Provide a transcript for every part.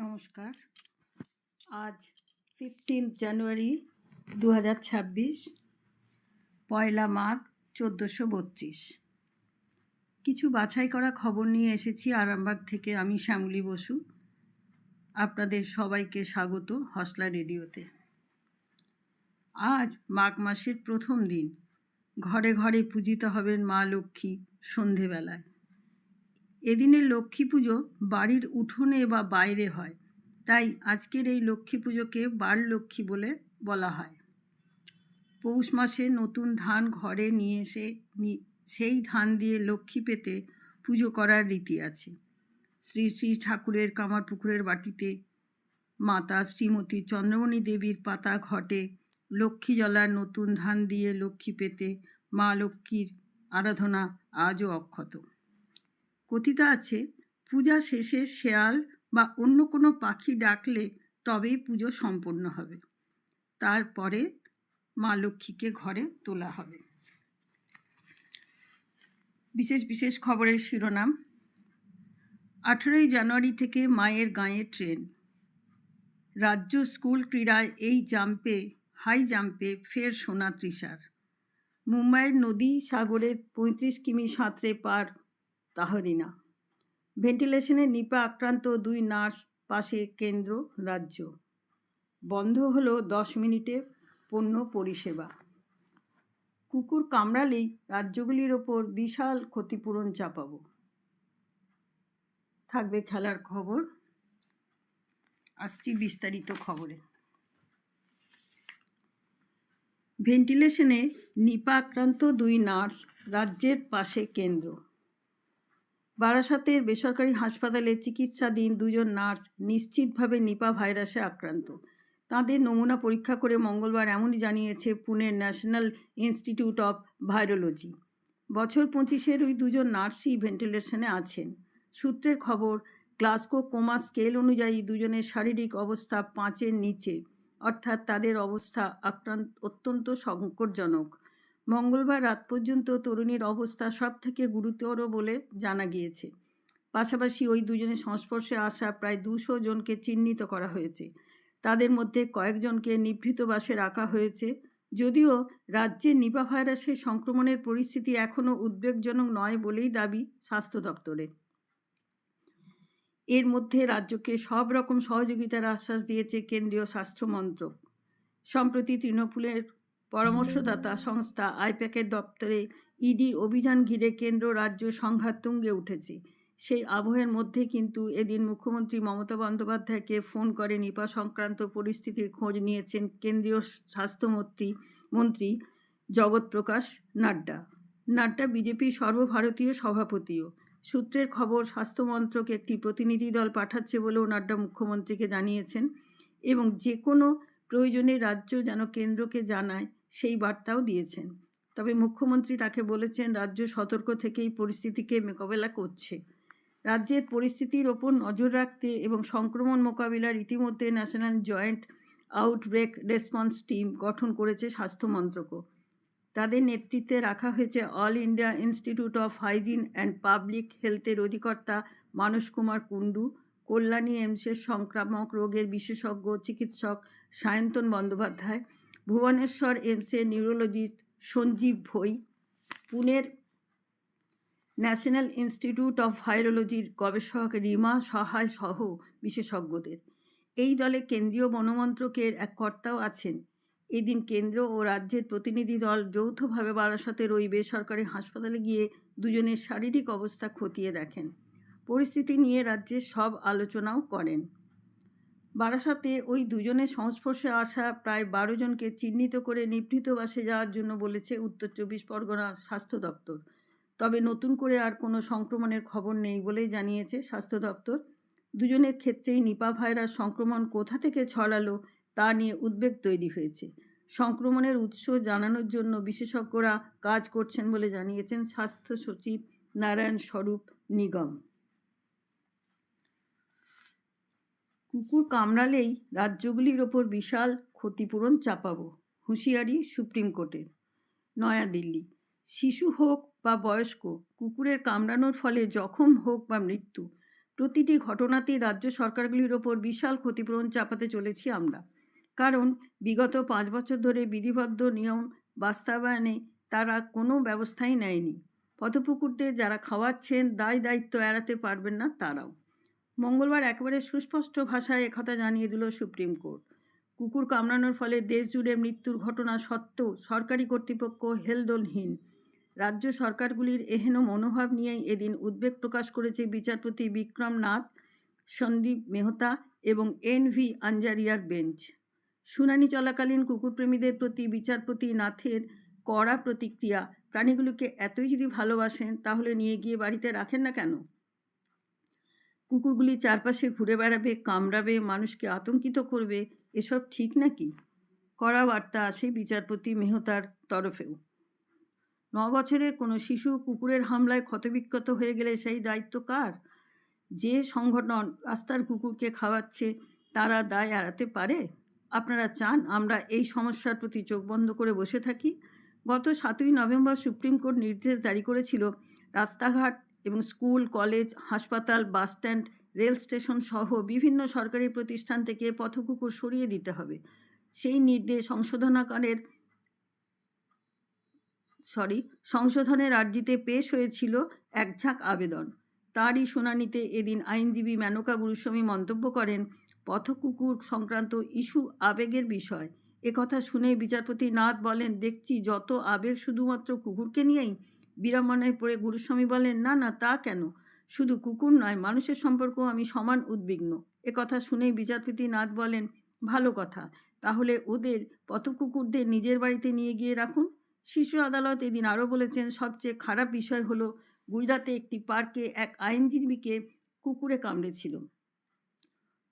নমস্কার। আজ ফিফটিন জানুয়ারি দু হাজার ছাব্বিশ, পয়লা মাঘ চোদ্দোশো বত্রিশ। কিছু বাছাই করা খবর নিয়ে এসেছি আরামবাগ থেকে আমি শ্যামলী বসু। আপনাদের সবাইকে স্বাগত হসলা রেডিওতে। আজ মাঘ মাসের প্রথম দিন। ঘরে ঘরে পূজিত হবেন মা লক্ষ্মী সন্ধেবেলায়। এদিনের লক্ষ্মী পুজো বাড়ির উঠোনে বা বাইরে হয়। তাই আজকের এই লক্ষ্মী পুজোকে বার লক্ষ্মী বলে বলা হয়। পৌষ মাসে নতুন ধান ঘরে নিয়ে এসে সেই ধান দিয়ে লক্ষ্মী পেতে পুজো করার রীতি আছে। শ্রী শ্রী ঠাকুরের কামারপুকুরের বাটিতে মাতা শ্রীমতী চন্দ্রমণি দেবীর পাতা ঘটে। লক্ষ্মী জলার নতুন ধান দিয়ে লক্ষ্মী পেতে মা লক্ষ্মীর আরাধনা আজও অক্ষত। কথিত আছে, পূজা শেষে শেয়াল বা অন্য কোনো পাখি ডাকলে তবেই পুজো সম্পন্ন হবে। তারপরে মা লক্ষ্মীকে ঘরে তোলা হবে। বিশেষ বিশেষ খবরের শিরোনাম, আঠেরোই জানুয়ারি থেকে মায়ের গাঁয়ে ট্রেন। রাজ্য স্কুল ক্রীড়ায় এই জাম্পে, হাই জাম্পে ফের সোনা তৃষার। মুম্বাইয়ের নদী সাগরের পঁয়ত্রিশ কিমি সাঁতরে পার তাহরিনা ভেন্টিলেশনে নিপা আক্রান্ত দুই নার্স পাশে কেন্দ্র রাজ্য। বন্ধ হলো দশ মিনিটে পণ্য পরিষেবা। কুকুর কামড়ালেই রাজ্যগুলির ওপর বিশাল ক্ষতিপূরণ চাপাবো। থাকবে খেলার খবর। আসছি বিস্তারিত খবরে। ভেন্টিলেশনে নিপা আক্রান্ত দুই নার্স রাজ্যের পাশে কেন্দ্র। বারাসতের বেসরকারি হাসপাতালে চিকিৎসাধীন দুজন নার্স নিশ্চিতভাবে নিপা ভাইরাসে আক্রান্ত। তাঁদের নমুনা পরীক্ষা করে মঙ্গলবার এমনই জানিয়েছে পুনের ন্যাশনাল ইনস্টিটিউট অফ ভাইরোলজি। বছর পঁচিশের ওই দুজন নার্সই ভেন্টিলেশনে আছেন। সূত্রের খবর গ্লাসকো কোমা স্কেল অনুযায়ী দুজনের শারীরিক অবস্থা পাঁচের নিচে, অর্থাৎ তাদের অবস্থা আক্রান্ত অত্যন্ত সংকটজনক। মঙ্গলবার রাত পর্যন্ত তরুণীর অবস্থা সব থেকে গুরুতর বলে জানা গিয়েছে। পাশাপাশি ওই দুজনের সংস্পর্শে আসা প্রায় দুশো জনকে চিহ্নিত করা হয়েছে। তাদের মধ্যে কয়েকজনকে নিভৃতবাসে রাখা হয়েছে। যদিও রাজ্যে নিপা ভাইরাসের সংক্রমণের পরিস্থিতি এখনও উদ্বেগজনক নয় বলেই দাবি স্বাস্থ্য দপ্তরের এর মধ্যে রাজ্যকে সব রকম সহযোগিতার আশ্বাস দিয়েছে কেন্দ্রীয় স্বাস্থ্যমন্ত্রক সম্প্রতি তৃণমূলের পরামর্শদাতা সংস্থা আইপ্যাকের দপ্তরে ইডি অভিযান ঘিরে কেন্দ্র রাজ্য সংঘাত তুঙ্গে উঠেছে। সেই আবহের মধ্যে কিন্তু এদিন মুখ্যমন্ত্রী মমতা বন্দ্যোপাধ্যায়কে ফোন করে নিপা সংক্রান্ত পরিস্থিতির খোঁজ নিয়েছেন কেন্দ্রীয় স্বাস্থ্যমন্ত্রী মন্ত্রী জগৎ প্রকাশ নাড্ডা। নাড্ডা বিজেপির সর্বভারতীয় সভাপতিও। সূত্রের খবর স্বাস্থ্যমন্ত্রক একটি প্রতিনিধি দল পাঠাচ্ছে বলেও নাড্ডা মুখ্যমন্ত্রীকে জানিয়েছেন এবং যে কোনো প্রয়োজনে রাজ্য যেন কেন্দ্রকে জানায় সেই বার্তাও দিয়েছেন। তবে মুখ্যমন্ত্রী তাকে বলেছেন, রাজ্য সতর্ক থেকেই পরিস্থিতিকে মোকাবেলা করছে। রাজ্যের পরিস্থিতির ওপর নজর রাখতে এবং সংক্রমণ মোকাবিলার ইতিমধ্যে national joint outbreak response team গঠন করেছে স্বাস্থ্য মন্ত্রকও। তাদের নেতৃত্বে রাখা হয়েছে all India institute of hygiene and public হেলথের অধিকর্তা মানস কুমার কুণ্ডু, কল্যাণী এমসের সংক্রামক রোগের বিশেষজ্ঞ চিকিৎসক সায়ন্তন বন্দ্যোপাধ্যায় ভুবনেশ্বর এমসের নিউরোলজিস্ট সঞ্জীব ভৈ পুনের ন্যাশনাল ইনস্টিটিউট অফ ভাইরোলজির গবেষক রিমা সহায় সহ বিশেষজ্ঞদের। এই দলে কেন্দ্রীয় বনমন্ত্রকের এক কর্তাও আছেন। এদিন কেন্দ্র ও রাজ্যের প্রতিনিধি দল যৌথভাবে বারাসতের ওই বেসরকারি হাসপাতালে গিয়ে দুজনের শারীরিক অবস্থা খতিয়ে দেখেন। পরিস্থিতি নিয়ে রাজ্যের সব আলোচনাও করেন। বারাসাতে ওই দুজনের সংস্পর্শে আসা প্রায় বারো জনকে চিহ্নিত করে নিভৃত বাসে যাওয়ার জন্য বলেছে উত্তর চব্বিশ পরগনা স্বাস্থ্য দপ্তর। তবে নতুন করে আর কোনো সংক্রমণের খবর নেই বলেই জানিয়েছে স্বাস্থ্য দপ্তর। দুজনের ক্ষেত্রেই নিপা ভাইরাস সংক্রমণ কোথা থেকে ছড়ালো তা নিয়ে উদ্বেগ তৈরি হয়েছে। সংক্রমণের উৎস জানানোর জন্য বিশেষজ্ঞরা কাজ করছেন বলে জানিয়েছেন স্বাস্থ্য সচিব নারায়ণ স্বরূপ নিগম। কুকুর কামড়ালেই রাজ্যগুলির ওপর বিশাল ক্ষতিপূরণ চাপাবো, হুঁশিয়ারি সুপ্রিম কোর্টের। নয়াদিল্লি, শিশু হোক বা বয়স্ক, কুকুরের কামড়ানোর ফলে জখম হোক বা মৃত্যু, প্রতিটি ঘটনাতেই রাজ্য সরকারগুলির ওপর বিশাল ক্ষতিপূরণ চাপাতে চলেছি আমরা। কারণ, বিগত পাঁচ বছর ধরে বিধিবদ্ধ নিয়ম বাস্তবায়নে তারা কোনো ব্যবস্থাই নেয়নি। পথপুকুরদের যারা খাওয়াচ্ছেন, দায় দায়িত্ব এড়াতে পারবেন না তারাও। মঙ্গলবার একেবারে সুস্পষ্ট ভাষায় একথা জানিয়ে দিল সুপ্রিম কোর্ট। কুকুর কামড়ানোর ফলে দেশ জুড়ে মৃত্যুর ঘটনা সত্ত্বেও সরকারি কর্তৃপক্ষ হেলদোলহীন। রাজ্য সরকারগুলির এহেন মনোভাব নিয়েই এদিন উদ্বেগ প্রকাশ করেছে বিচারপতি বিক্রম নাথ, সন্দীপ মেহতা এবং এন ভি আঞ্জারিয়ার বেঞ্চ। শুনানি চলাকালীন কুকুরপ্রেমীদের প্রতি বিচারপতি নাথের কড়া প্রতিক্রিয়া, প্রাণীগুলিকে এতই যদি ভালোবাসেন, তাহলে নিয়ে গিয়ে বাড়িতে রাখেন না কেন? কুকুরগুলি চারপাশে ঘুরে বেড়াবে, কামড়াবে, মানুষকে আতঙ্কিত করবে, এসব ঠিক নাকি? কড়া বার্তা আসে বিচারপতি মেহতার তরফেও। ন বছরের কোনো শিশু কুকুরের হামলায় ক্ষতবিক্ষত হয়ে গেলে সেই দায়িত্ব কার? যে সংগঠন রাস্তার কুকুরকে খাওয়াচ্ছে, তারা দায় এড়াতে পারে? আপনারা চান আমরা এই সমস্যার প্রতি চোখ বন্ধ করে বসে থাকি? গত সাতই নভেম্বর সুপ্রিম কোর্ট নির্দেশ জারি করেছিল, রাস্তাঘাট এবং স্কুল, কলেজ, হাসপাতাল বাসস্ট্যান্ড রেল স্টেশন সহ বিভিন্ন সরকারি প্রতিষ্ঠান থেকে পথকুকুর সরিয়ে দিতে হবে। সেই নির্দেশ সংশোধনাকারের সরি, সংশোধনের আর্জিতে পেশ হয়েছিল এক ঝাঁক আবেদন। তারই শুনানিতে এদিন আইনজীবী মেনকা গুরুস্বামী মন্তব্য করেন, পথকুকুর সংক্রান্ত ইস্যু আবেগের বিষয়। একথা শুনে বিচারপতি নাথ বলেন, দেখছি যত আবেগ শুধুমাত্র কুকুরকে নিয়েই বিড়ম্বনায় পড়ে গুরুস্বামী বলেন, না না, তা কেন? শুধু কুকুর নয়, মানুষের সম্পর্কেও আমি সমান উদ্বিগ্ন। একথা শুনেই বিচারপতি নাথ বলেন, ভালো কথা, তাহলে ওদের পথ কুকুরদের নিজের বাড়িতে নিয়ে গিয়ে রাখুন। শিশু আদালত এদিন আরও বলেছেন, সবচেয়ে খারাপ বিষয় হলো গুজরাতে একটি পার্কে এক আইনজীবীকে কুকুরে কামড়েছিল।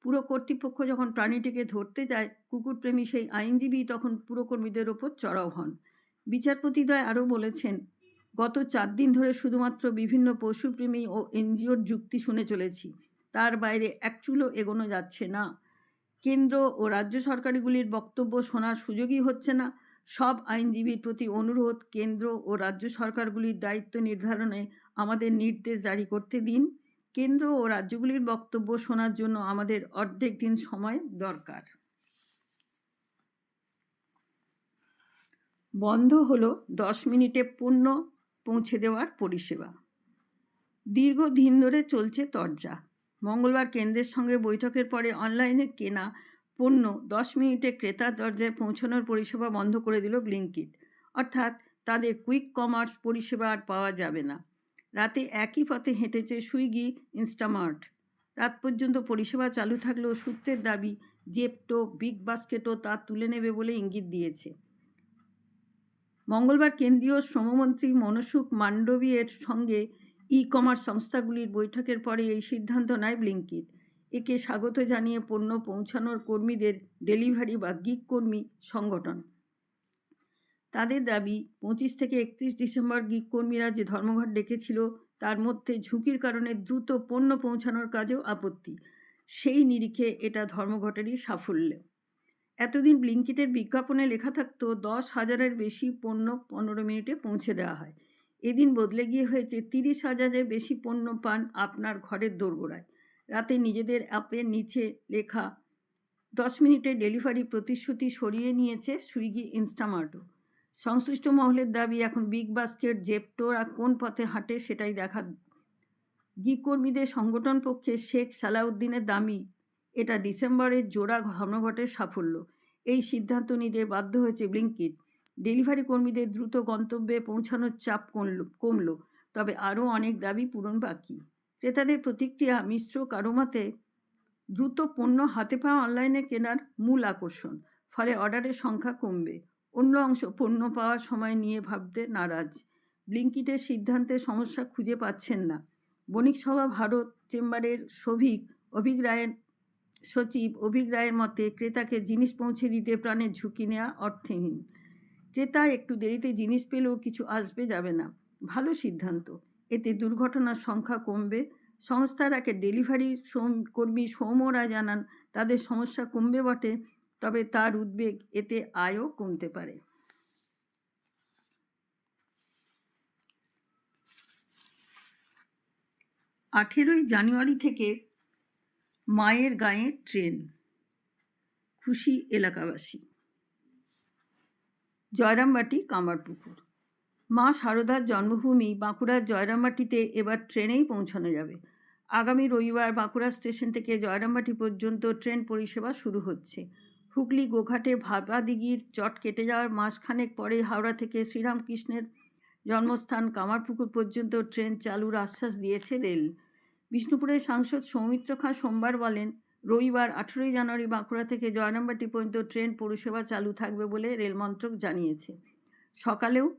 পুরো কর্তৃপক্ষ যখন প্রাণীটিকে ধরতে যায় কুকুরপ্রেমী সেই আইনজীবী তখন পুরকর্মীদের ওপর চড়াও হন। বিচারপতিদ্বয় আরও বলেছেন গত চার দিন ধরে শুধুমাত্র বিভিন্ন পশুপ্রেমী ও এনজিওর যুক্তি শুনে চলেছি। তার বাইরে এক চুলো এগোনো যাচ্ছে না। কেন্দ্র ও রাজ্য সরকারগুলির বক্তব্য শোনার সুযোগই হচ্ছে না। সব আইনজীবীর প্রতি অনুরোধ, কেন্দ্র ও রাজ্য সরকারগুলির দায়িত্ব নির্ধারণে আমাদের নির্দেশ জারি করতে দিন। কেন্দ্র ও রাজ্যগুলির বক্তব্য শোনার জন্য আমাদের অর্ধেক দিন সময় দরকার। বন্ধ হলো দশ মিনিটে পণ্য পৌঁছে দেওয়ার পরিষেবা। দীর্ঘদিন ধরে চলছে তরজা। মঙ্গলবার কেন্দ্রের সঙ্গে বৈঠকের পরে অনলাইনে কেনা পণ্য দশ মিনিটে ক্রেতার দরজায় পৌঁছানোর পরিষেবা বন্ধ করে দিল ব্লিঙ্কিট। অর্থাৎ তাদের কুইক কমার্স পরিষেবা আর পাওয়া যাবে না। রাতে একই পথে হেঁটেছে সুইগি, ইনস্টামার্ট। রাত পর্যন্ত পরিষেবা চালু থাকলেও সূত্রের দাবি, জেপটো, বিগ বাস্কেটও তা তুলে নেবে বলে ইঙ্গিত দিয়েছে। মঙ্গলবার কেন্দ্রীয় শ্রমমন্ত্রী মনসুখ মান্ডবীয়ের সঙ্গে ই কমার্স সংস্থাগুলির বৈঠকের পরে এই সিদ্ধান্ত নেয় ব্লিঙ্কিট একে স্বাগত জানিয়ে পণ্য পৌঁছানোর কর্মীদের ডেলিভারি বা গিগ কর্মী সংগঠন। তাদের দাবি, পঁচিশ থেকে একত্রিশ ডিসেম্বর গিগ কর্মীরা যে ধর্মঘট ডেকেছিল, তার মধ্যে ঝুঁকির কারণে দ্রুত পণ্য পৌঁছানোর কাজেও আপত্তি। সেই নিরিখে এটা ধর্মঘটেরই সাফল্য। এতদিন ব্লিঙ্কিটের বিজ্ঞাপনে লেখা থাকতো, দশ হাজারের বেশি পণ্য পনেরো মিনিটে পৌঁছে দেওয়া হয়। এদিন বদলে গিয়ে হয়েছে, তিরিশ হাজারের বেশি পণ্য পান আপনার ঘরের দোরগোড়ায়। রাতে নিজেদের অ্যাপের নিচে লেখা, দশ মিনিটে ডেলিভারি প্রতিশ্রুতি সরিয়ে নিয়েছে সুইগি ইনস্টামার্টও। সংশ্লিষ্ট মহলের দাবি, এখন বিগ বাস্কেট, জেপটোরা কোন পথে হাঁটে সেটাই দেখা। গিগ কর্মীদের সংগঠন পক্ষে শেখ সালাউদ্দিনের দামি এটা ডিসেম্বরের জোড়া ধর্মঘটের সাফল্য। এই সিদ্ধান্ত নিতে বাধ্য হয়েছে ব্লিঙ্কিট। ডেলিভারি কর্মীদের দ্রুত গন্তব্যে পৌঁছানোর চাপ কমল কমল। তবে আরও অনেক দাবি পূরণ বাকি। ক্রেতাদের প্রতিক্রিয়া, মিশ্র কারও মতে দ্রুত পণ্য হাতে পাওয়া অনলাইনে কেনার মূল আকর্ষণ। ফলে অর্ডারের সংখ্যা কমবে। অন্য অংশ পণ্য পাওয়ার সময় নিয়ে ভাবতে নারাজ। ব্লিঙ্কিটের সিদ্ধান্তে সমস্যা খুঁজে পাচ্ছেন না। বণিক সভা, ভারত চেম্বারের সভিক অভিক রায়ের সচিব অভিক রায়ের মতে ক্রেতাকে জিনিস পৌঁছে দিতে প্রাণের ঝুঁকি নেওয়া অর্থহীন। ক্রেতা একটু দেরিতে জিনিস পেলেও কিছু আসবে যাবে না। ভালো সিদ্ধান্ত। এতে দুর্ঘটনার সংখ্যা কমবে। সংস্থার একে ডেলিভারি কর্মী সৌম্যরা জানান, তাদের সমস্যা কমবে বটে, তবে তার উদ্বেগ এতে আয়ও কমতে পারে। আঠেরোই জানুয়ারি থেকে মায়ের গায়ে ট্রেন। খুশি এলাকাবাসী। জয়রামবাটি, কামারপুকুর। মা শারদার জন্মভূমি বাঁকুড়ার জয়রামবাটিতে এবার ট্রেনেই পৌঁছানো যাবে। আগামী রবিবার বাঁকুড়া স্টেশন থেকে জয়রামবাটি পর্যন্ত ট্রেন পরিষেবা শুরু হচ্ছে। হুগলি গোঘাটে ভাবাদিঘির চট কেটে যাওয়ার মাসখানেক পরে হাওড়া থেকে শ্রীরামকৃষ্ণের জন্মস্থান কামারপুকুর পর্যন্ত ট্রেন চালুর আশ্বাস দিয়েছে রেল। বিষ্ণুপুরের সাংসদ সৌমিত্র খাঁ সোমবার বলেন, রবিবার আঠেরোই জানুয়ারি বাঁকুড়া থেকে জয়রামবাটি পর্যন্ত ট্রেন পরিষেবা চালু থাকবে বলে রেলমন্ত্রক জানিয়েছে। সকালেও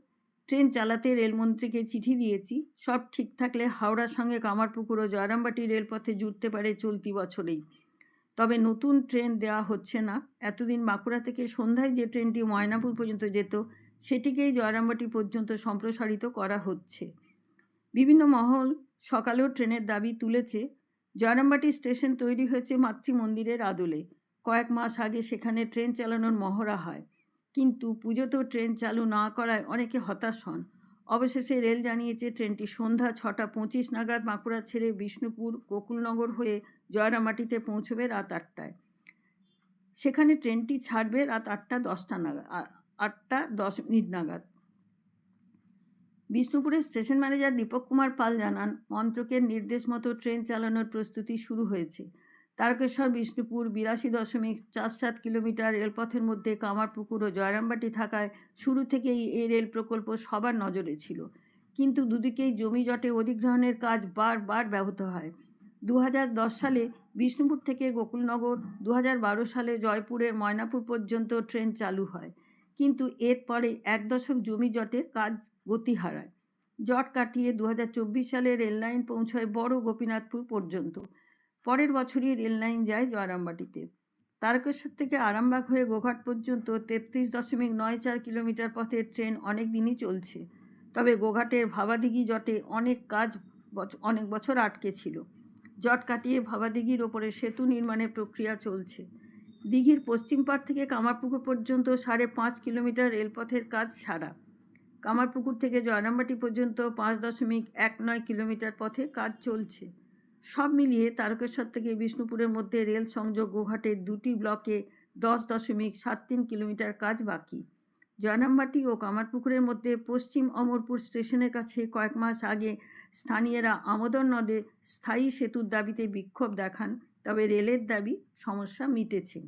ট্রেন চালাতে রেলমন্ত্রীকে চিঠি দিয়েছি। সব ঠিক থাকলে হাওড়ার সঙ্গে কামারপুকুর ও জয়রামবাটি রেলপথে জুড়তে পারে চলতি বছরেই। তবে নতুন ট্রেন দেওয়া হচ্ছে না। এতদিন বাঁকুড়া থেকে সন্ধ্যায় যে ট্রেনটি ময়নাপুর পর্যন্ত যেত, সেটিকেই জয়রামবাটি পর্যন্ত সম্প্রসারিত করা হচ্ছে। বিভিন্ন মহল সকালেও ট্রেনের দাবি তুলেছে, জয়রামবাটি স্টেশন তৈরি হয়েছে মাতৃমন্দিরের আদলে। কয়েক মাস আগে সেখানে ট্রেন চালানোর মহড়া হয়। কিন্তু পুজোতেও ট্রেন চালু না করায় অনেকে হতাশ হন। অবশেষে রেল জানিয়েছে, ট্রেনটি সন্ধ্যা ছটা পঁচিশ নাগাদ বাঁকুড়া ছেড়ে বিষ্ণুপুর, গোকুলনগর হয়ে জয়রামাটিতে পৌঁছবে রাত আটটায়। সেখানে ট্রেনটি ছাড়বে রাত আটটা দশটা নাগাদ আটটা দশ মিনিট নাগাদ। বিষ্ণুপুরের স্টেশন ম্যানেজার দীপক কুমার পাল জানান, মন্ত্রকের নির্দেশ মতো ট্রেন চালানোর প্রস্তুতি শুরু হয়েছে। তারকেশ্বর, বিষ্ণুপুর, বিরাশি দশমিক চার সাত কিলোমিটার রেলপথের মধ্যে কামারপুকুর ও জয়রামবাটি থাকায় শুরু থেকেই এই রেল প্রকল্প সবার নজরে ছিল। কিন্তু দুদিকেই জমি জটে অধিগ্রহণের কাজ বারবার ব্যাহত হয়। দু হাজার দশ সালে বিষ্ণুপুর থেকে গোকুলনগর দু হাজার বারো সালে জয়পুরের ময়নাপুর পর্যন্ত ট্রেন চালু হয়। কিন্তু এরপরে এক দশক জমি জটে কাজ গতি হারায়। জট কাটিয়ে দু হাজার চব্বিশ সালে রেললাইন পৌঁছয় বড় গোপীনাথপুর পর্যন্ত। পরের বছরই রেললাইন যায় জয়রামবাটিতে। তারকেশ্বর থেকে আরামবাগ হয়ে গোঘাট পর্যন্ত তেত্রিশ দশমিক নয় চার কিলোমিটার পথের ট্রেন অনেক দিনই চলছে। তবে গোঘাটের ভাবাদিঘি জটে অনেক কাজ অনেক বছর আটকে ছিল। জট কাটিয়ে ভাবাদিঘির ওপরে সেতু নির্মাণের প্রক্রিয়া চলছে। দিঘির পশ্চিম পাড় থেকে কামারপুকুর পর্যন্ত সাড়ে পাঁচ কিলোমিটার রেলপথের কাজ ছাড়া কামারপুকুর থেকে জয়রামবাটি পর্যন্ত পাঁচ দশমিক এক নয় কিলোমিটার পথে কাজ চলছে। সব মিলিয়ে তারকেশ্বর থেকে বিষ্ণুপুরের মধ্যে রেল সংযোগ গোঘাটের দুটি ব্লকে দশ দশমিক সাত তিন কিলোমিটার কাজ বাকি। জয়নামবাটি ও কামারপুকুরের মধ্যে পশ্চিম অমরপুর স্টেশনের কাছে কয়েক মাস আগে স্থানীয়রা আমোদর নদে স্থায়ী সেতুর দাবিতে বিক্ষোভ দেখান, তবে রেলের দাবি সমস্যা মিটেছে।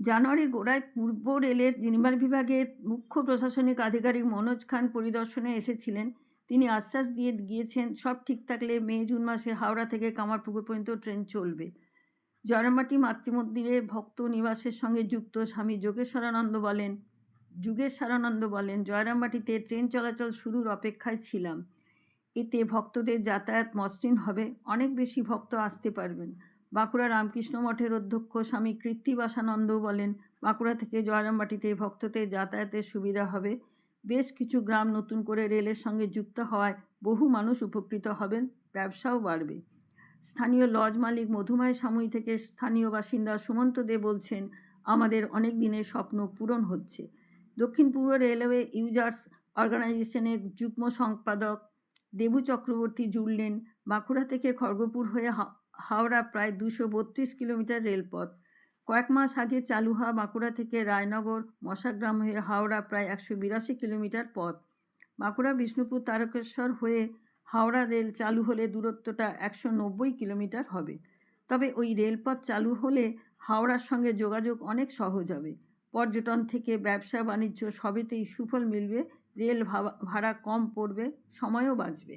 জানুয়ারি গোড়ায় পূর্ব রেলের নির্মাণ বিভাগের মুখ্য প্রশাসনিক আধিকারিক মনোজ খান পরিদর্শনে এসেছিলেন। তিনি আশ্বাস দিয়ে গিয়েছেন, সব ঠিক থাকলে মে, জুন মাসে হাওড়া থেকে কামারপুকুর পর্যন্ত ট্রেন চলবে। জয়রামবাটি মাতৃমন্দিরে ভক্ত নিবাসের সঙ্গে যুক্ত স্বামী যোগেশ্বরানন্দ বলেন, যুগেশ্বরানন্দ বলেন, জয়রামবাটিতে ট্রেন চলাচল শুরুর অপেক্ষায় ছিলাম। এতে ভক্তদের যাতায়াত মসৃণ হবে, অনেক বেশি ভক্ত আসতে পারবেন। বাঁকুড়া রামকৃষ্ণ মঠের অধ্যক্ষ স্বামী কৃত্তিবাসানন্দ বলেন, বাঁকুড়া থেকে জয়রামবাটিতে ভক্তদের যাতায়াতের সুবিধা হবে। বেশ কিছু গ্রাম নতুন করে রেলের সঙ্গে যুক্ত হওয়ায় বহু মানুষ উপকৃত হবেন, ব্যবসাও বাড়বে। স্থানীয় লজ মালিক মধুমায় সাময়ী থেকে স্থানীয় বাসিন্দা সুমন্ত দে বলছেন, আমাদের অনেক দিনের স্বপ্ন পূরণ হচ্ছে। দক্ষিণ পূর্ব রেলওয়ে ইউজার্স অর্গানাইজেশনের যুগ্ম সম্পাদক দেবু চক্রবর্তী জুড়লেন। বাঁকুড়া থেকে খড়গপুর হয়ে হাওড়া প্রায় দুশো বত্রিশ কিলোমিটার রেলপথ। কয়েক মাস আগে চালু হওয়া বাঁকুড়া থেকে রায়নগর, মশাগ্রাম হয়ে হাওড়া প্রায় একশো বিরাশি কিলোমিটার পথ। বাঁকুড়া বিষ্ণুপুর তারকেশ্বর হয়ে হাওড়া রেল চালু হলে দূরত্বটা একশো নব্বই কিলোমিটার হবে। তবে ওই রেলপথ চালু হলে হাওড়ার সঙ্গে যোগাযোগ অনেক সহজ হবে। পর্যটন থেকে ব্যবসা, বাণিজ্য সবেতেই সুফল মিলবে রেল ভাড়া কম পড়বে, সময়ও বাঁচবে।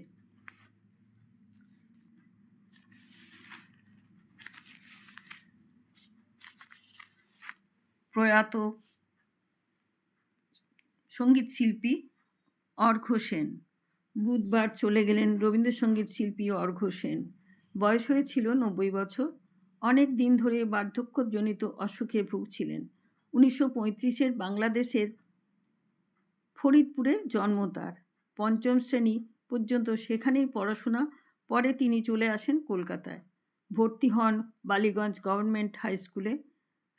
প্রয়াত সংগীত শিল্পী অর্ঘ্য সেন। বুধবার চলে গেলেন রবীন্দ্রসঙ্গীত শিল্পী অর্ঘ্য সেন। বয়স হয়েছিল নব্বই বছর। অনেক দিন ধরে বার্ধক্যজনিত অসুখে ভুগছিলেন। উনিশশো পঁয়ত্রিশের বাংলাদেশের ফরিদপুরে জন্ম তার। পঞ্চম শ্রেণি পর্যন্ত সেখানেই পড়াশোনা, পরে তিনি চলে আসেন কলকাতায়। ভর্তি হন বালিগঞ্জ গভর্নমেন্ট হাই স্কুলে।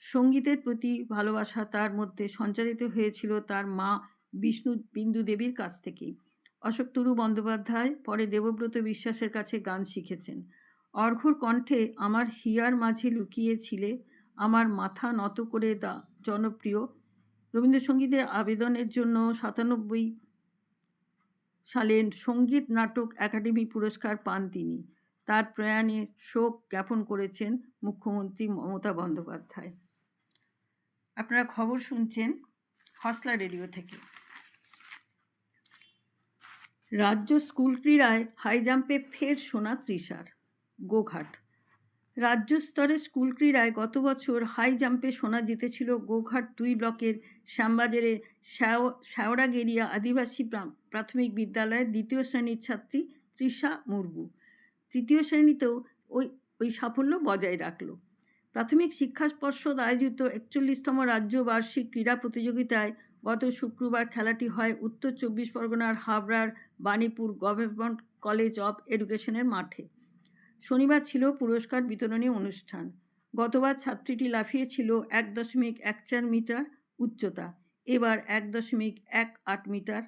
সঙ্গীতের প্রতি ভালোবাসা তার মধ্যে সঞ্চারিত হয়েছিল তার মা বিষ্ণু বিন্দু দেবীর কাছ থেকেই। অশোক তুরু বন্দ্যোপাধ্যায় পরে দেবব্রত বিশ্বাসের কাছে গান শিখেছেন। অর্ঘ্যর কণ্ঠে আমার হিয়ার মাঝে লুকিয়েছিলে, আমার মাথা নত করে দা, জনপ্রিয় রবীন্দ্রসঙ্গীতের আবেদনের জন্য সাতানব্বই সালে সংগীত নাটক একাডেমি পুরস্কার পান তিনি। তার প্রয়াণে শোক জ্ঞাপন করেছেন মুখ্যমন্ত্রী মমতা বন্দ্যোপাধ্যায়। আপনারা খবর শুনছেন হসলা রেডিও থেকে। রাজ্য স্কুল ক্রীড়ায় হাই জাম্পে ফের সোনা তৃষার গোঘাট। রাজ্য স্তরে স্কুল ক্রীড়ায় গত বছর হাই জাম্পে সোনা জিতেছিল গোঘাট দুই ব্লকের শ্যামবাজারে শ্যাওড়াগেরিয়া আদিবাসী প্রাথমিক বিদ্যালয়ের দ্বিতীয় শ্রেণির ছাত্রী তৃষা মুর্মু। তৃতীয় শ্রেণীতেও ওই ওই সাফল্য বজায় রাখল। প্রাথমিক শিক্ষা পর্ষদ আয়োজিত একচল্লিশতম রাজ্য বার্ষিক ক্রীড়া প্রতিযোগিতায় গত শুক্রবার খেলাটি হয় উত্তর চব্বিশ পরগনার হাবড়ার বাণীপুর গভর্নমেন্ট কলেজ অফ এডুকেশনের মাঠে। শনিবার ছিল পুরস্কার বিতরণী অনুষ্ঠান। গতবার ছাত্রীটি লাফিয়েছিল এক দশমিক এক চার মিটার উচ্চতা, এবার এক দশমিক এক আট মিটার।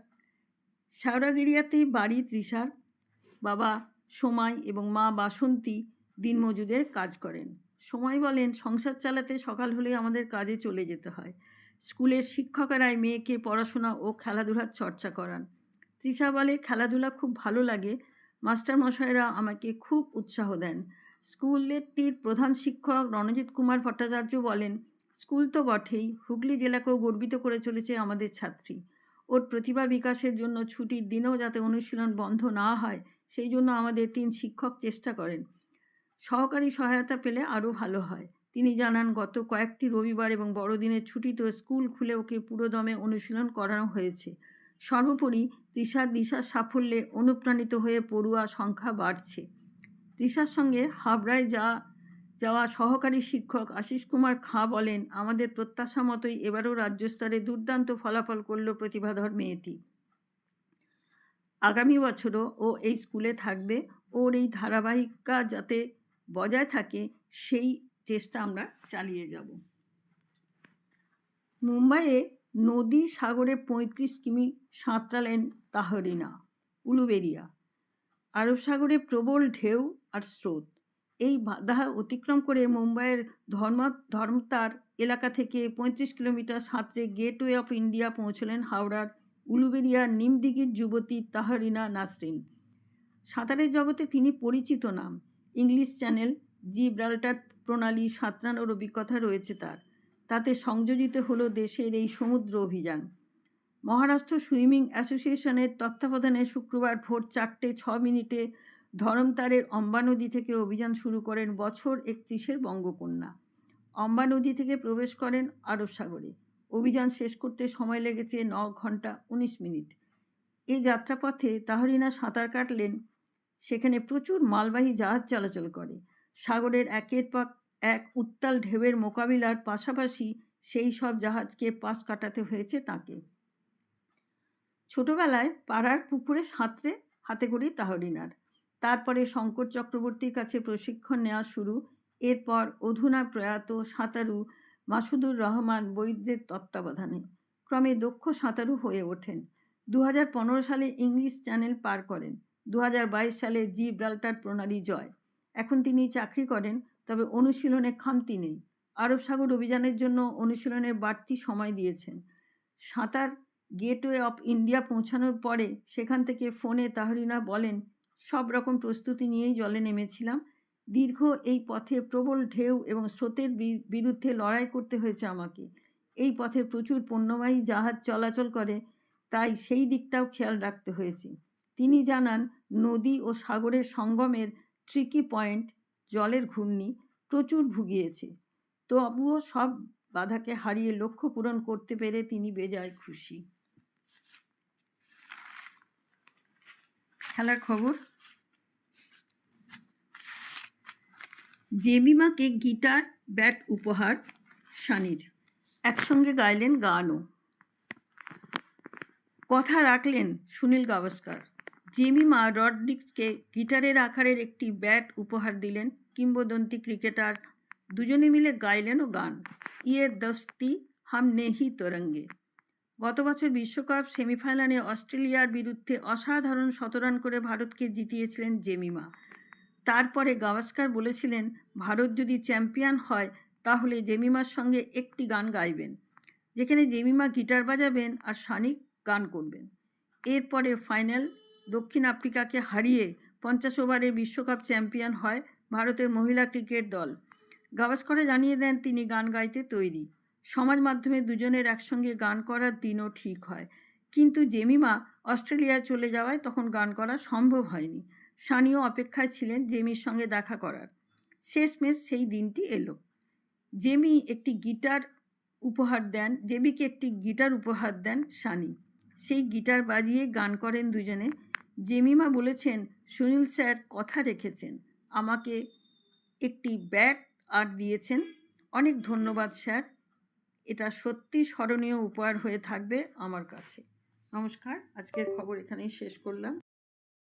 শাওরাগিরিয়াতেই বাড়ি তৃষার বাবা সময় এবং মা বাসন্তী দিনমজুদের কাজ করেন। সময় বলেন, সংসার চালাতে সকাল হলে আমাদের কাজে চলে যেতে হয়। স্কুলের শিক্ষকেরাই মেয়েকে পড়াশোনা ও খেলাধুলার চর্চা করান। তৃষা বলে, খেলাধুলা খুব ভালো লাগে মাস্টারমশাইরা আমাকে খুব উৎসাহ দেন। স্কুলেরটির প্রধান শিক্ষক রণজিৎ কুমার ভট্টাচার্য বলেন, স্কুল তো বটেই, হুগলি জেলাকেও গর্বিত করে চলেছে আমাদের ছাত্রী। ওর প্রতিভা বিকাশের জন্য ছুটির দিনেও যাতে অনুশীলন বন্ধ না হয়, সেই জন্য আমাদের তিন শিক্ষক চেষ্টা করেন। সহকারী সহায়তা পেলে আরও ভালো হয়। তিনি জানান, গত কয়েকটি রবিবার এবং বড়দিনের ছুটিতেও স্কুল খুলে ওকে পুরোদমে অনুশীলন করানো হয়েছে। সর্বোপরি তৃষার দিশার সাফল্যে অনুপ্রাণিত হয়ে পড়ুয়া সংখ্যা বাড়ছে। তৃষার সঙ্গে হাবড়ায় যা, যাওয়া সহকারী শিক্ষক আশিস কুমার খাঁ বলেন, আমাদের প্রত্যাশা মতোই এবারও রাজ্য স্তরে দুর্দান্ত ফলাফল করল প্রতিভাধর মেয়েটি। আগামী বছরও ও এই স্কুলে থাকবে। ওর এই ধারাবাহিকা যাতে বজায় থাকে, সেই চেষ্টা আমরা চালিয়ে যাব। মুম্বাইয়ে নদী সাগরে পঁয়ত্রিশ কিমি সাঁতরালেন তাহরিনা, উলুবেরিয়া। আরব সাগরে প্রবল ঢেউ আর স্রোত। এই বাধা অতিক্রম করে মুম্বাইয়ের ধর্ম ধর্মতার এলাকা থেকে পঁয়ত্রিশ কিলোমিটার সাঁতরে গেটওয়ে অফ ইন্ডিয়া পৌঁছলেন হাওড়ার উলুবেরিয়ার নিমদিঘির যুবতী তাহরিনা নাসরিন। সাঁতারের জগতে তিনি পরিচিত নাম। ইংলিশ চ্যানেল জি ব্রাল্টার প্রণালী সাঁতরানোর অভিজ্ঞতা রয়েছে তার। তাতে সংযোজিত হলো দেশের এই সমুদ্র অভিযান। মহারাষ্ট্র সুইমিং অ্যাসোসিয়েশনের তত্ত্বাবধানে শুক্রবার ভোর চারটে ছ মিনিটে ধরমতারের অম্বা নদী থেকে অভিযান শুরু করেন বছর একত্রিশের বঙ্গকন্যা। অম্বা নদী থেকে প্রবেশ করেন আরব সাগরে। অভিযান শেষ করতে সময় লেগেছে ন ঘণ্টা উনিশ মিনিট। এই যাত্রাপথে তাহরিনা সাঁতার কাটলেন। সেখানে প্রচুর মালবাহী জাহাজ চলাচল করে। সাগরের একের পর এক উত্তাল ঢেউয়ের মোকাবিলার পাশাপাশি সেই সব জাহাজকে পাশ কাটাতে হয়েছে তাকে। ছোটবেলায় পাড়ার পুকুরে সাঁতরে হাতে করি তাহরিনার। তারপরে শঙ্কর চক্রবর্তীর কাছে প্রশিক্ষণ নেওয়া শুরু। এরপর অধুনা প্রয়াত সাঁতারু মাসুদুর রহমান বৈদ্যের তত্ত্বাবধানে। ক্রমে দক্ষ সাঁতারু হয়ে ওঠেন। দু হাজার পনেরো সালে ইংলিশ চ্যানেল পার করেন। দু হাজার বাইশ সালে জি ব্রাল্টার প্রণালী জয়। এখন তিনি চাকরি করেন তবে অনুশীলনে খামতি নেই। আরব সাগর অভিযানের জন্য অনুশীলনের বাড়তি সময় দিয়েছেন। সাঁতার গেটওয়ে অফ ইন্ডিয়া পৌঁছানোর পরে সেখান থেকে ফোনে তাহরিনা বলেন, সব রকম প্রস্তুতি নিয়েই জলে নেমেছিলাম। দীর্ঘ এই পথে প্রবল ঢেউ এবং স্রোতের বিরুদ্ধে লড়াই করতে হয়েছে আমাকে। এই পথে প্রচুর পণ্যবাহী জাহাজ চলাচল করে, তাই সেই দিকটাও খেয়াল রাখতে হয়েছে। তিনি জানান, নদী ও সাগরের সঙ্গমের ট্রিকি পয়েন্ট জলের ঘূর্ণি প্রচুর ভুগিয়েছে। তবুও সব বাধাকে হারিয়ে লক্ষ্য পূরণ করতে পেরে তিনি বেজায় খুশি। খেলার খবর? জেমিমাকে গিটার, ব্যাট উপহার সানির একসঙ্গে গাইলেন গানও। কথা রাখলেন সুনীল গাভাস্কার। জেমিমা রডরিক্সকে গিটারের আকারের একটি ব্যাট উপহার দিলেন কিংবদন্তি ক্রিকেটার দুজনে মিলে গাইলেনও গান। ইয়ে দস্তি হাম নেহি তোরঙ্গে। গত বছর বিশ্বকাপ সেমিফাইনালে অস্ট্রেলিয়ার বিরুদ্ধে অসাধারণ শতরান করে ভারতকে জিতিয়েছিলেন জেমিমা। তারপরে গাভাস্কার বলেছিলেন, ভারত যদি চ্যাম্পিয়ন হয়, তাহলে জেমিমার সঙ্গে একটি গান গাইবেন, যেখানে জেমিমা গিটার বাজাবেন আর সানি গান করবেন। এরপরে ফাইনাল দক্ষিণ আফ্রিকাকে হারিয়ে পঞ্চাশ ওভারে বিশ্বকাপ চ্যাম্পিয়ন হয় ভারতের মহিলা ক্রিকেট দল। গাভাস্করে জানিয়ে দেন, তিনি গান গাইতে তৈরি। সমাজ মাধ্যমে দুজনের একসঙ্গে গান করার দিনও ঠিক হয়। কিন্তু জেমিমা অস্ট্রেলিয়ায় চলে যাওয়ায় তখন গান করা সম্ভব হয়নি। সানিও অপেক্ষায় ছিলেন জেমির সঙ্গে দেখা করার। শেষমেশ সেই দিনটি এলো। জেমি একটি গিটার উপহার দেন, জেমিকে একটি গিটার উপহার দেন সানি সেই গিটার বাজিয়ে গান করেন দুজনে। জেমিমা বলেছেন, সুনীল স্যার কথা রেখেছেন। আমাকে একটি ব্যাট আর দিয়েছেন। অনেক ধন্যবাদ, স্যার। এটা সত্যি স্মরণীয় উপহার হয়ে থাকবে আমার কাছে। নমস্কার, আজকের খবর এখানেই শেষ করলাম।